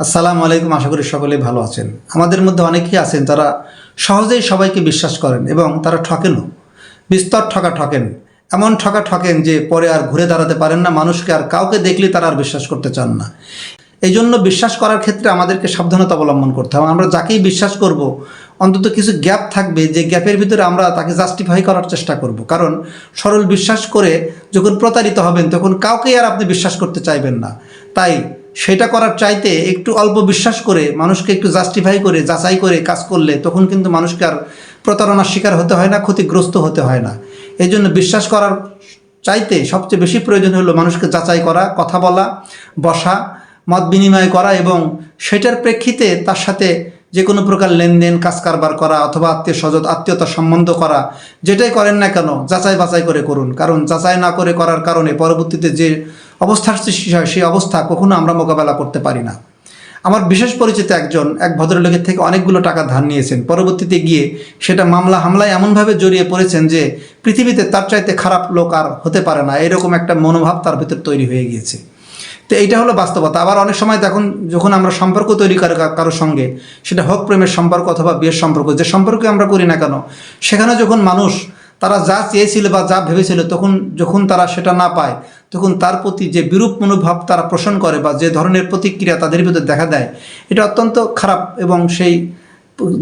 আসসালামু আলাইকুম, আশা করি সকলেই ভালো আছেন। আমাদের মধ্যে অনেকেই আছেন যারা সহজেই সবাইকে বিশ্বাস করেন এবং তারা ঠকেনও। বিস্তর ঠকা ঠকেন। এমন ঠকা ঠকেন যে পরে আর ঘুরে দাঁড়াতে পারেন না, মানুষকে আর কাউকে দেখলে তারা আর বিশ্বাস করতে চান না। এই জন্য বিশ্বাস করার ক্ষেত্রে আমাদেরকে সাবধানতা অবলম্বন করতে হবে। আমরা যাকেই বিশ্বাস করব, অন্তত কিছু গ্যাপ থাকবে, যে গ্যাপের ভিতরে আমরা তাকে জাস্টিফাই করার চেষ্টা করব। কারণ সরল বিশ্বাস করে যখন প্রতারিত হবেন, তখন কাউকেই আর আপনি বিশ্বাস করতে চাইবেন না। তাই সেটা করার চাইতে একটু অল্প বিশ্বাস করে, মানুষকে একটু জাস্টিফাই করে, যাচাই করে কাজ করলে তখন কিন্তু মানুষকে আর প্রতারণার শিকার হতে হয় না, ক্ষতিগ্রস্ত হতে হয় না। এই জন্য বিশ্বাস করার চাইতে সবচেয়ে বেশি প্রয়োজন হলো মানুষকে যাচাই করা, কথা বলা, বসা, মত বিনিময় করা এবং সেটার প্রেক্ষিতে তার সাথে যে কোনো প্রকার লেনদেন, কাজ কারবার করা অথবা আত্মীয় স্বজন আত্মীয়তা সম্বন্ধ করা, যেটাই করেন না কেন, যাচাই বাছাই করে করুন। কারণ যাচাই না করে করার কারণে পরবর্তীতে যে অবস্থার সৃষ্টি হয় সেই অবস্থা কখনো আমরা মোকাবেলা করতে পারি না। আমার বিশেষ পরিচিত একজন, এক ভদ্রলোকের থেকে অনেকগুলো টাকা ধার নিয়েছেন। পরবর্তীতে গিয়ে সেটা মামলা হামলায় এমনভাবে জড়িয়ে পড়েছেন যে পৃথিবীতে তার চাইতে খারাপ লোক আর হতে পারে না। এরকম একটা মনোভাব তার ভিতর তৈরি হয়ে গিয়েছে। তো এইটা হলো বাস্তবতা। আবার অনেক সময় দেখুন, যখন আমরা সম্পর্ক তৈরি করি কারোর সঙ্গে, সেটা হোক, প্রেমের সম্পর্ক অথবা বিয়ের সম্পর্ক, যে সম্পর্কে আমরা করি না কেন, সেখানে যখন মানুষ তারা যা চেয়েছিল বা যা ভেবেছিল, তখন যখন তারা সেটা না পায়, তখন তার প্রতি যে বিরূপ মনোভাব তারা পোষণ করে বা যে ধরনের প্রতিক্রিয়া তাদের ভিতরে দেখা দেয়, এটা অত্যন্ত খারাপ এবং সেই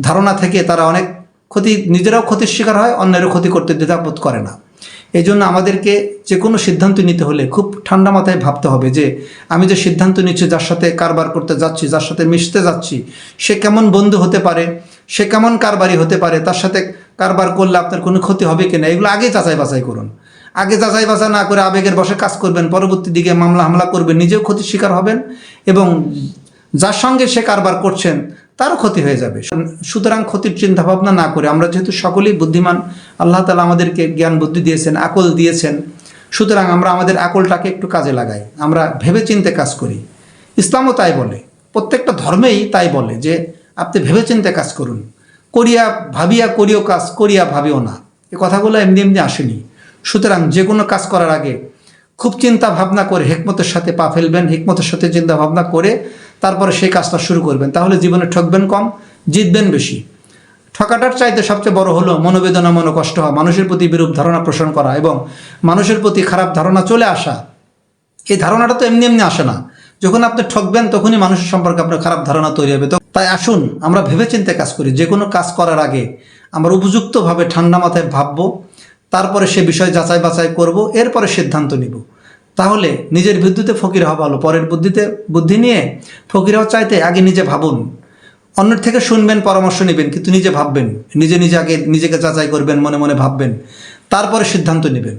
ধারণা থেকে তারা অনেক ক্ষতি, নিজেরাও ক্ষতির শিকার হয়, অন্যেরও ক্ষতি করতে দ্বিধাবোধ করে না। এই জন্য আমাদেরকে যে কোনো সিদ্ধান্ত নিতে হলে খুব ঠান্ডা মাথায় ভাবতে হবে যে, আমি যে সিদ্ধান্ত নিচ্ছি, যার সাথে কারবার করতে যাচ্ছি, যার সাথে মিশতে যাচ্ছি, সে কেমন বন্ধু হতে পারে সে কেমন কারবারি হতে পারে? তার সাথে কারবার করলে আপনার কোনো ক্ষতি হবে কিনা এগুলো আগে যাচাই বাছাই করুন। আগে যাচাই বাছাই না করে আবেগের বসে কাজ করবেন, পরবর্তী দিকে মামলা হামলা করবেন, নিজেও ক্ষতির শিকার হবেন এবং যার সঙ্গে সে কারবার করছেন, তারও ক্ষতি হয়ে যাবে। সুতরাং ক্ষতির চিন্তা ভাবনা না করে আমরা যেহেতু সকলেই বুদ্ধিমান, আল্লাহ তালা আমাদেরকে জ্ঞান বুদ্ধি দিয়েছেন, আকল দিয়েছেন, সুতরাং আমরা আমাদের আকলটাকে একটু কাজে লাগাই। আমরা ভেবে চিন্তে কাজ করি। ইসলামও তাই বলে। প্রত্যেকটা ধর্মেই তাই বলে যে আপনি ভেবে চিন্তে কাজ করুন। করিয়া ভাবিয়া করিও কাজ, করিয়া ভাবিও না। এ কথাগুলো এমনি এমনি আসেনি। সুতরাং যে কোনো কাজ করার আগে খুব চিন্তা ভাবনা করে হেকমতের সাথে পা ফেলবেন, হেকমতের সাথে চিন্তা ভাবনা করে তারপরে সেই কাজটা শুরু করবেন। তাহলে জীবনে ঠকবেন কম, জিতবেন বেশি। ঠকাটার চাইতে সবচেয়ে বড় হলো মনোবেদনা মনো কষ্ট হওয়া, মানুষের প্রতি বিরূপ ধারণা পোষণ করা এবং মানুষের প্রতি খারাপ ধারণা চলে আসা। এই ধারণাটা তো এমনি এমনি আসে না। যখন আপনি ঠকবেন, তখনই মানুষের সম্পর্কে আপনার খারাপ ধারণা তৈরি হবে। তো তাই আসুন, আমরা ভেবেচিন্তে কাজ করি। যে কোনো কাজ করার আগে আমরা উপযুক্তভাবে ঠান্ডা মাথায় ভাববো, তারপরে সে বিষয় যাচাই বাছাই করব, এরপরে সিদ্ধান্ত নিব। তাহলে নিজের বিদ্যুতে ফকির হওয়া ভালো, পরের বুদ্ধিতে, বুদ্ধি নিয়ে ফকির হওয়ার চাইতে আগে নিজে ভাবুন। অন্যের থেকে শুনবেন, পরামর্শ নেবেন, কিন্তু নিজে ভাববেন। নিজে নিজে আগে নিজেকে যাচাই করবেন, মনে মনে ভাববেন। তারপরে সিদ্ধান্ত নেবেন।